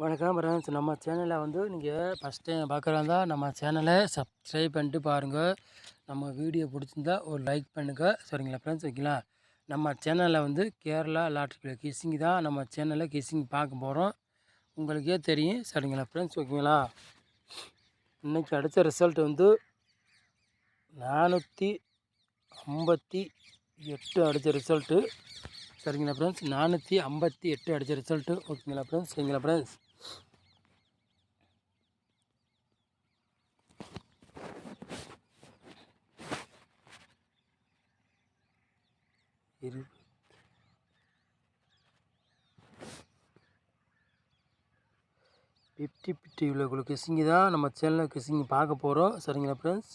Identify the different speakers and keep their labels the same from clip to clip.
Speaker 1: வணக்கம் ஃப்ரெண்ட்ஸ் நம்ம சேனலில் வந்து நீங்கள் ஃபஸ்ட் டைம் பார்க்குறதா நம்ம சேனலை சப்ஸ்கிரைப் பண்ணிட்டு பாருங்கள் நம்ம வீடியோ பிடிச்சிருந்தா ஒரு லைக் பண்ணுங்கள் சரிங்களா ஃப்ரெண்ட்ஸ் ஓகேங்களா? நம்ம சேனலில் வந்து கேரளா லாட்ரி கிஸ்ஸிங் தான் நம்ம சேனலில் கிசிங் பார்க்க போகிறோம் உங்களுக்கே தெரியும். சரிங்களா ஃப்ரெண்ட்ஸ் ஓகேங்களா? இன்றைக்கி அடித்த ரிசல்ட் வந்து நானூற்றி ஐம்பத்தி எட்டு அடித்த ரிசல்ட்டு சரிங்களா ஃப்ரெண்ட்ஸ் நானூற்றி ஐம்பத்தி எட்டு அடித்த ரிசல்ட்டு ஓகேங்களா ஃப்ரெண்ட்ஸ் சரிங்களா ஃப்ரெண்ட்ஸ் இரு. ஃபிஃப்டி ஃபிஃப்டி உள்ள கிசிங்கி தான் நம்ம சேனலில் கிசிங்கி பார்க்க போகிறோம் சரிங்களா ஃப்ரெண்ட்ஸ்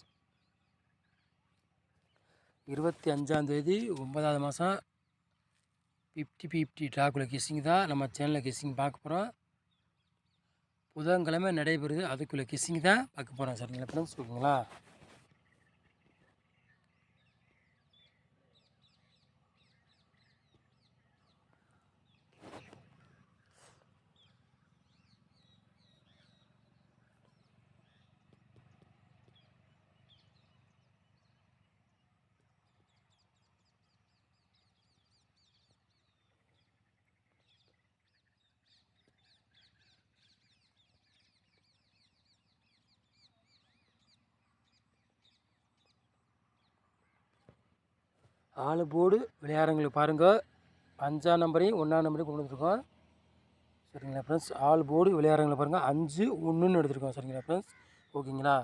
Speaker 1: இருபத்தி அஞ்சாந்தேதி ஒன்பதாவது மாதம் ஃபிஃப்டி ஃபிஃப்டி ட்ராக்குள்ள கிசிங் தான் நம்ம சேனலில் கிசிங் பார்க்க போகிறோம் புதன்கிழமை நடைபெறுது அதுக்குள்ளே கிசிங் தான் பார்க்க போகிறோம் சரிங்களா ஃப்ரெண்ட்ஸ் ஓகேங்களா? ஆளு போர்டு விளையாடுறவங்களுக்கு பாருங்கள் அஞ்சாம் நம்பரையும் ஒன்றாம் நம்பரையும் கொண்டு வந்துருக்கோம். சரிங்களா ஃப்ரெண்ட்ஸ் ஆள் போர்டு விளையாடுறவங்களை பாருங்கள் அஞ்சு ஒன்றுன்னு எடுத்துருக்கோம். சரிங்களா ஃப்ரெண்ட்ஸ் ஓகேங்களா?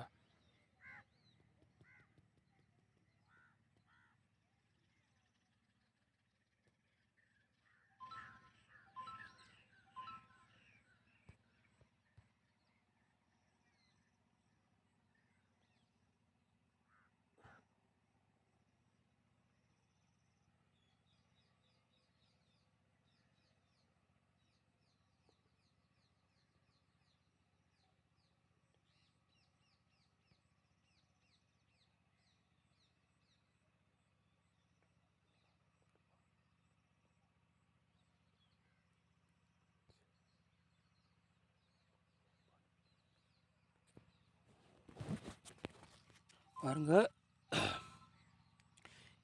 Speaker 1: பாருங்கள்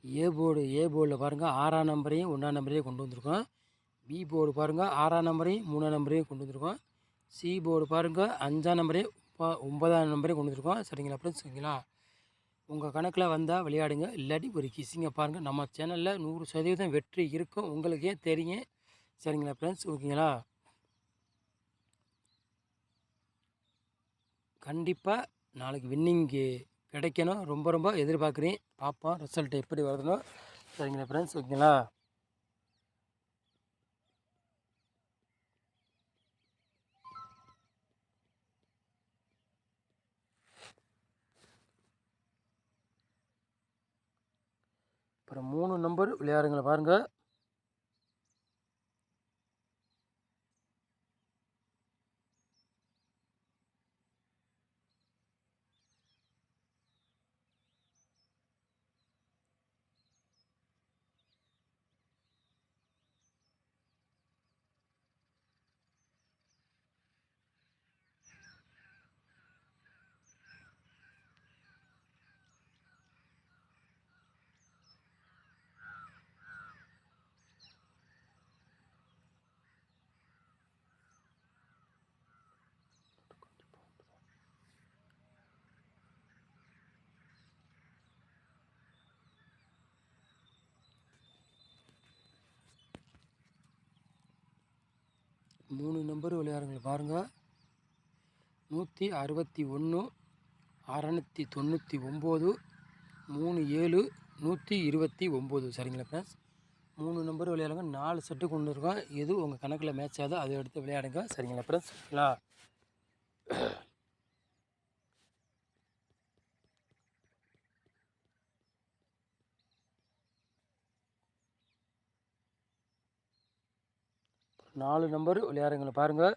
Speaker 1: ஏ போர்டு ஏ போர்டில் பாருங்கள் ஆறாம் நம்பரையும் ஒன்றாம் நம்பரையும் கொண்டு வந்திருக்கோம். பி போர்டு பாருங்கள் ஆறாம் நம்பரையும் மூணாம் நம்பரையும் கொண்டு வந்திருக்கோம். சி போர்டு பாருங்கள் அஞ்சாம் நம்பரையும் ஒன்பதாம் நம்பரையும் கொண்டு வந்திருக்கோம். சரிங்களா ஃப்ரெண்ட்ஸ் சரிங்களா? உங்கள் கணக்கில் வந்தால் விளையாடுங்க இல்லாட்டி ஒரு கிசிங்க பாருங்கள் நம்ம சேனலில் நூறு சதவீதம் வெற்றி இருக்கும். உங்களுக்கே தெரியும். சரிங்களா ஃப்ரெண்ட்ஸ் ஓகேங்களா? கண்டிப்பாக நாளைக்கு வின்னிங்கு கிடைக்கணும். ரொம்ப ரொம்ப எதிர்பார்க்குறேன். பார்ப்போம் ரிசல்ட் எப்படி வருதுனோ சரிங்களா ஃப்ரெண்ட்ஸ் ஓகேங்களா? அப்புறம் மூணு நம்பர் விளையாடுங்களை பாருங்கள் மூணு நம்பர் விளையாடுங்களை பாருங்கள் நூற்றி அறுபத்தி ஒன்று அறநூற்றி தொண்ணூற்றி ஒம்பது மூணு ஏழு நூற்றி இருபத்தி ஒம்பது. சரிங்களா ஃப்ரெண்ட்ஸ் மூணு நம்பர் விளையாடுங்க. நாலு செட்டு கொண்டு இருக்கோம் எது உங்கள் கணக்கில் மேட்ச் ஆகுது அதை எடுத்து விளையாடுங்க. சரிங்களா ஃப்ரெண்ட்ஸ் ஓகேங்களா நாலு நம்பர் விளையாடுங்களை பாருங்கள்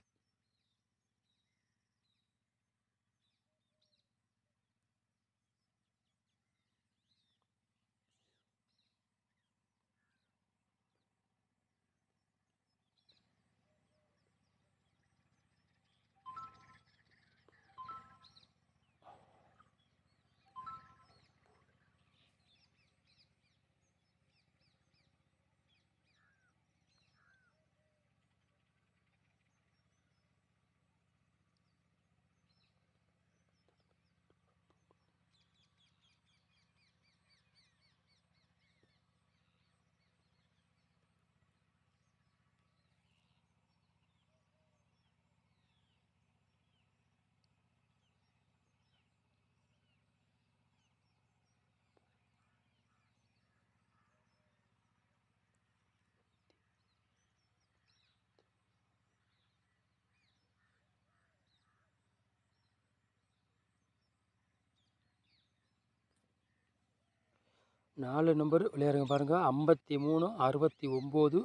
Speaker 1: நாலு நம்பர் விளையாடுங்க பாருங்கள் ஐம்பத்தி மூணு அறுபத்தி ஒம்பது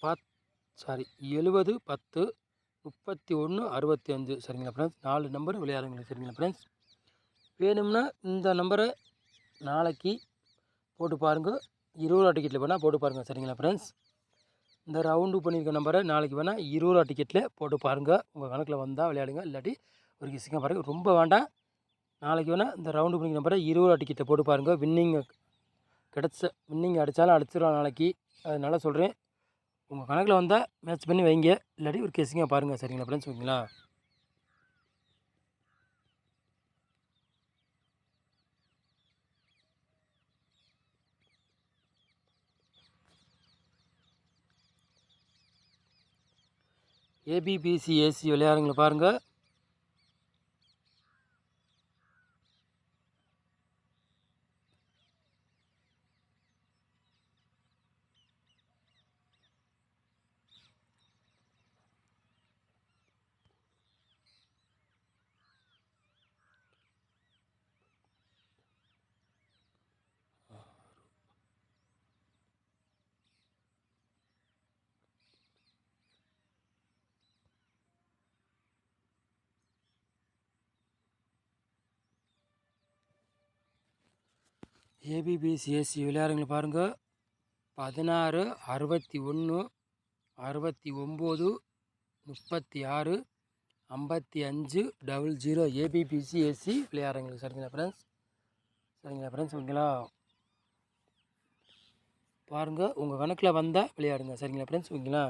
Speaker 1: பத் சாரி எழுபது பத்து முப்பத்தி ஒன்று அறுபத்தி அஞ்சு சரிங்களா ஃப்ரெண்ட்ஸ் நாலு நம்பர் விளையாடுங்க சரிங்களா ஃப்ரெண்ட்ஸ் வேணும்னா இந்த நம்பரை நாளைக்கு போட்டு பாருங்கள் இருபது ரூபா டிக்கெட்டில் வேணால் போட்டு பாருங்கள் சரிங்களா ஃப்ரெண்ட்ஸ் இந்த ரவுண்டு பண்ணியிருக்க நம்பரை நாளைக்கு வேணால் இருபது ரூபா டிக்கெட்டில் போட்டு பாருங்கள் உங்கள் கணக்கில் வந்தால் விளையாடுங்க. இல்லாட்டி ஒரு கிசிங்க பாருங்கள் ரொம்ப வேண்டாம். நாளைக்கு வேணால் இந்த ரவுண்டு பண்ணிக்க நம்பரை இருபது ரூபா டிக்கெட்டை போட்டு பாருங்கள் வின்னிங் கிடச்ச வின்னிங் அடித்தாலும் அடிச்சிடலாம் நாளைக்கு. அதனால் சொல்கிறேன் உங்கள் கணக்கில் வந்தால் மேட்ச் பண்ணி வைங்க. இல்லாட்டி ஒரு கேஸிங்காக பாருங்கள் சரிங்களா ஃப்ரெண்ட்ஸ் ஓகேங்களா? ஏபிபிசி ஏசி விளையாடுங்களை பாருங்கள் ஏபிபிசிஎஸ்சி விளையாடுங்களை பாருங்கள் பதினாறு அறுபத்தி ஒன்று அறுபத்தி ஒம்பது முப்பத்தி ஆறு ஐம்பத்தி அஞ்சு டபுள் ஜீரோ. ஏபிபிசி ஏசி சரிங்களா ஃப்ரெண்ட்ஸ் சரிங்களா ஃப்ரெண்ட்ஸ் ஓகேங்களா? பாருங்கள் உங்கள் கணக்கில் வந்தால் விளையாடுங்க. சரிங்களா ஃப்ரெண்ட்ஸ் ஓகேங்களா?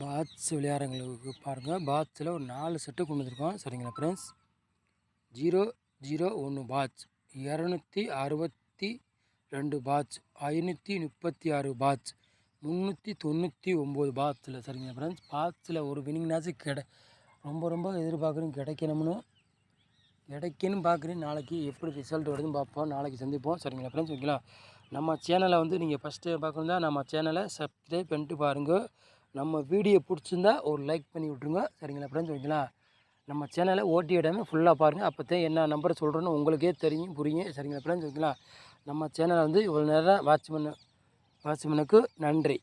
Speaker 1: பாத்ஸ் விளையாடுறவங்களுக்கு பாருங்கள் பாத்ஸில் ஒரு நாலு செட்டு கொண்டு வந்திருக்கோம். சரிங்களா ஃப்ரெண்ட்ஸ் ஜீரோ ஜீரோ ஒன்று பாட்ச் இரநூத்தி அறுபத்தி ரெண்டு பாட்ச் ஐநூற்றி முப்பத்தி ஆறு பாட்ச் முந்நூற்றி தொண்ணூற்றி ஒம்பது பாட்ஸில் சரிங்களா ஃப்ரெண்ட்ஸ் பாட்ஸில் ஒரு வினிங்னாச்சும் கிட ரொம்ப ரொம்ப எதிர்பார்க்குறேன். கிடைக்கணும்னு. கிடைக்கணும் பார்க்குறேன். நாளைக்கு எப்படி ரிசல்ட் வருதுன்னு பார்ப்போம். நாளைக்கு சந்திப்போம். சரிங்களா ஃப்ரெண்ட்ஸ் ஓகேங்களா? நம்ம சேனலை வந்து நீங்கள் ஃபஸ்ட்டு பார்க்கணும் நம்ம சேனலை சப்ஸ்கிரைப் பண்ணிட்டு பாருங்கள் நம்ம வீடியோ பிடிச்சிருந்தா ஒரு லைக் பண்ணி விட்ருங்க சரிங்களா ஃப்ரெண்ட்ஸ் ஓகேங்களா நம்ம சேனலை ஓட்டி இடமே ஃபுல்லாக பாருங்கள் அப்போ தான் என்ன நம்பர் சொல்கிறோன்னு உங்களுக்கே தெரியும் புரியும். சரிங்களா ஃப்ரெண்ட்ஸ் ஓகேங்களா நம்ம சேனலை வந்து இவ்வளோ நேரம் வாட்ச் பண்ண நன்றி.